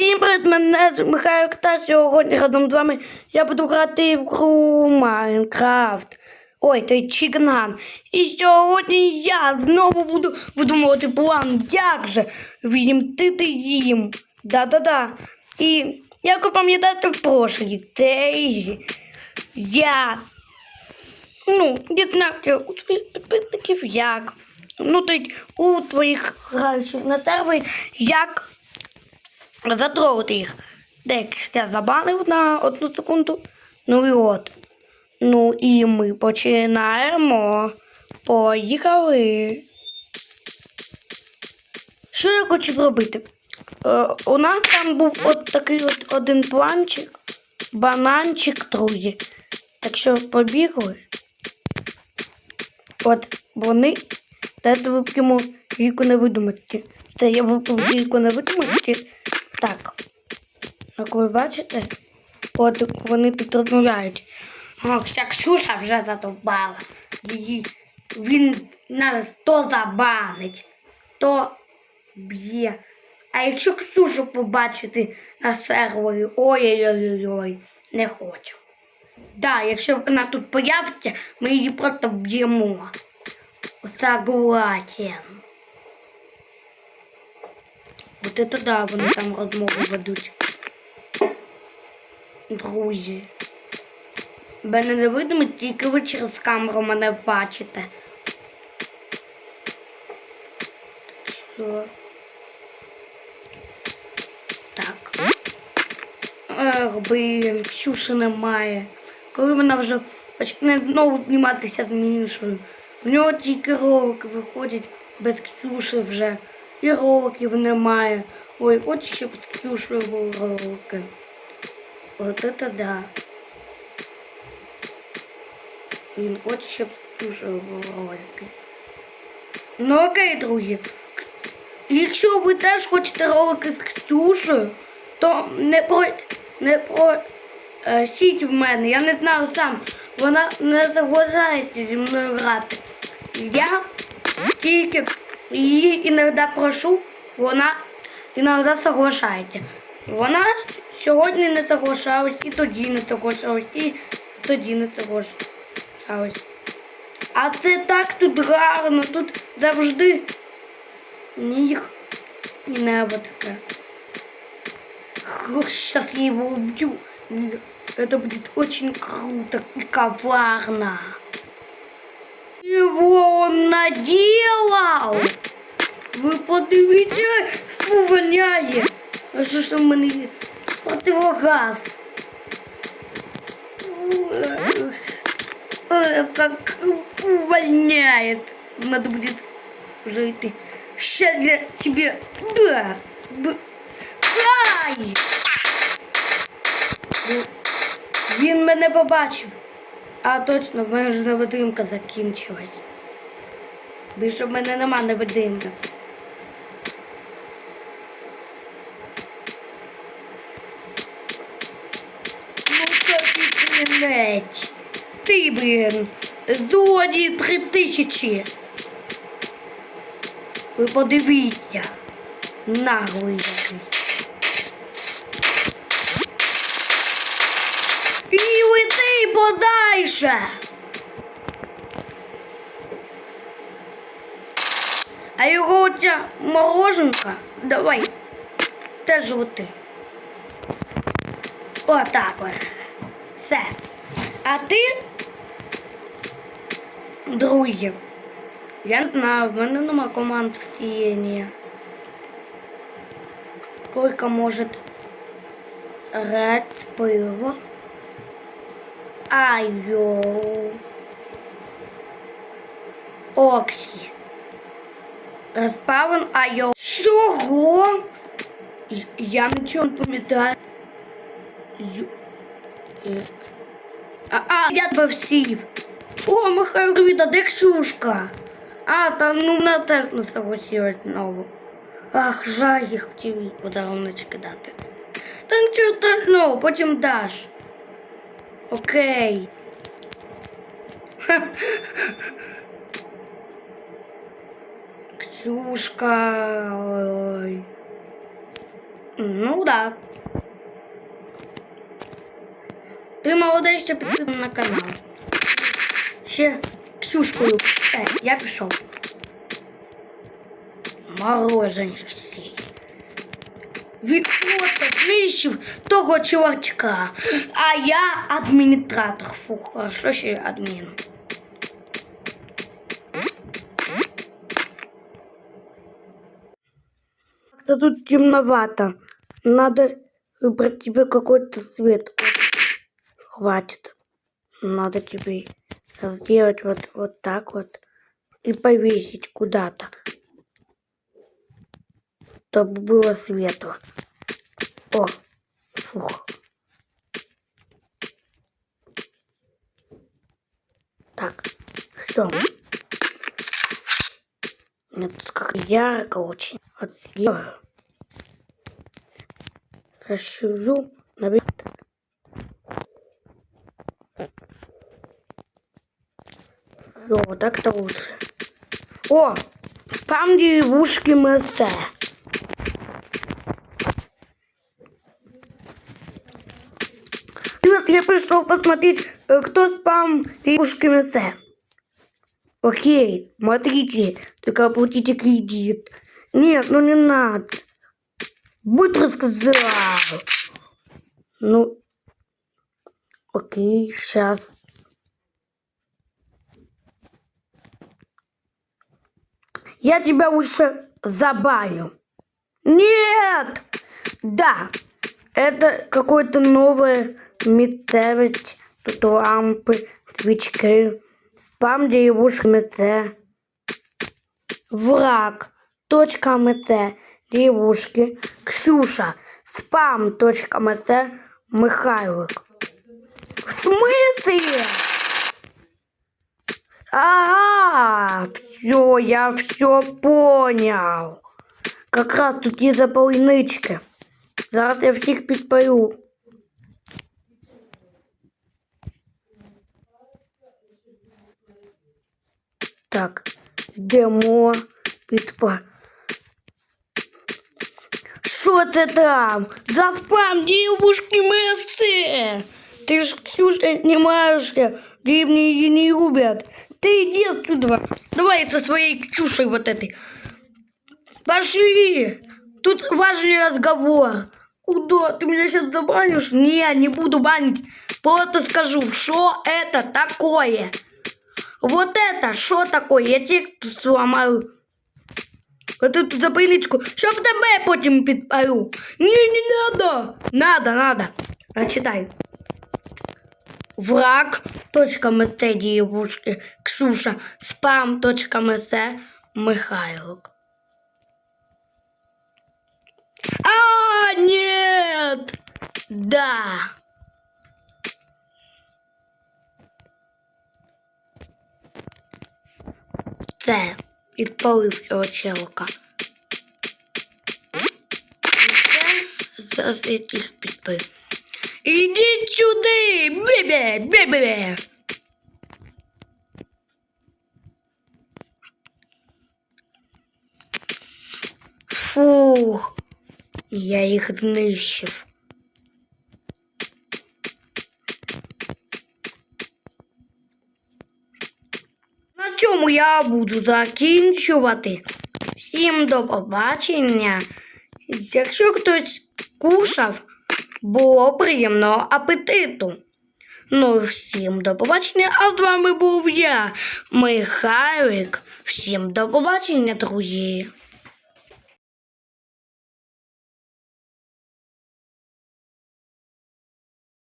Всім привіт, мене Михайло та сьогодні разом з вами я буду грати в гру Майнкрафт. Ой, той Чікнган. І сьогодні я знову буду видумувати план, як же відімтити їм. Да-да-да. І як ви пам'ятаєте в прошлій Дейзі, я ну, дізнався у твоїх підписників, як. Ну, то у твоїх граючих на сервері, як затрогати їх. Декс я забанив на одну секунду. Ну і от. Ну і ми починаємо. Поїхали. Що я хочу зробити? Е, у нас там був от такий от один планчик, бананчик, друзі. Так що побігли. От вони. Дайте вип'ємо віку невидимості. Це я випив віку невидимості. Як ви бачите, от вони тут розмовляють. Ох, ця Ксюша вже задовбала. Її він нас то забанить, то б'є. А якщо Ксюшу побачити на сервері, ой-ой-ой, не хочу. Да, якщо вона тут появиться, ми її просто б'ємо. Согласен. Вот это да, вони там розмову ведуть. Друзі. Мене не видно, тільки ви через камеру мене бачите. Так. Ех, блін, Ксюші немає. Коли вона вже почне знову зніматися з Мішою. В нього тільки ролики виходять без Ксюші вже. І роликів немає. Ой, хочу, щоб з Ксюшею були ролики. От это да. Він хоче, щоб з ролики. Ну окей, друзі. Якщо ви теж хочете ролики з Ксюшею, то не про не про е, сіть в мене. Я не знаю сам. Вона не заважається зі мною грати. Я тільки її іноді прошу, вона іноді соглашається. Вона сьогодні не соглашалась, і тоді не соглашалась, і тоді не соглашалась. А це так тут гарно, тут завжди ніг і небо таке. Сейчас я. Это будет очень круто и коварно. Его он наделал. Ви подивіться, фу, воняє. А ж у мене є? Противогаз? Как фу, воняет. Надо будет уже идти. Сейчас я тебе... Да. Б- Ай! Він- мене побачив. А точно, в мене ж невидимка закінчилась. Більше в мене нема невидимки. Тобі кінець. Ти, блін, злодій три тисячі. Ви подивіться. Наглий який. І лети подальше. А його оця мороженка, давай, теж лети. Отак от. Все. А ти, друзі, я не знаю, в мене нема команд в стіні. Только может Ред пиво. Айоу. Оксі. Респаун айоу. Чого? Й- Я нічого не пам'ятаю. Ю- е. А, а, я тебе всів. О, Михайло Гвіда, де Ксюшка? А, там ну вона теж не согласилась знову. Ах, жаль, я хотів їй подаруночки дати. Та нічого страшного, потім даш. Окей. Ксюшка. Ой. Ну да. Ти молодець, що підписаний на канал. Ще Ксюшкою. Е, я пішов. Мороженое всі. Вікота знищив того чувачка. А я адміністратор. Фу, хорошо, що я адмін. Как-то тут темновато. Надо выбрать тебе какой-то свет. Хватит. Надо тебе сделать вот, вот так вот и повесить куда-то. Чтобы было светло. О, фух. Так, все. Мне тут как ярко очень. Вот сделаю. Расширю вот так-то лучше. О, там деревушки Мессе. Привет, я пришел посмотреть, э, кто спам деревушки Мессе. Окей, смотрите, только оплатите кредит. Нет, ну не надо. Быстро сказал. Ну, окей, сейчас. Я тебя лучше забаню. Нет! Да, это какое-то новое метавить, тут лампы, свечки, спам деревушка мете. Враг, точка мете, деревушки, Ксюша, спам, точка мете, Михайлик. В смысле? Ага, все, я все понял. Как раз тут є запальнички. Зараз я всіх підпалю. Так, йдемо підпа. Що це там? За спам девушки мессы! Ты ж, Ксюша, не маешься. Древние ее не любят. Ты иди отсюда. Давай со своей Ксюшей вот этой. Пошли! Тут важный разговор. Куда? Ты меня сейчас забанишь? Не, не буду банить. Просто скажу, что это такое. Вот это, что такое? Я текст сломаю. Вот эту запальничку, щоб тебе потім підпалю. Ні, не надо. Надо, надо. Прочитай. Враг. Точка дієвушки Ксюша. Спам. Месе А, нет! Да. Це підпалив цього челка. Це зараз я їх підпалив. Ідіть сюди! Бебе! Бебе! Фух, я їх знищив. На цьому я буду закінчувати. Всім до побачення. Якщо хтось кушав, було приємного апетиту. Ну, всім до побачення. А з вами був я, Михайлик. Всім до побачення, друзі.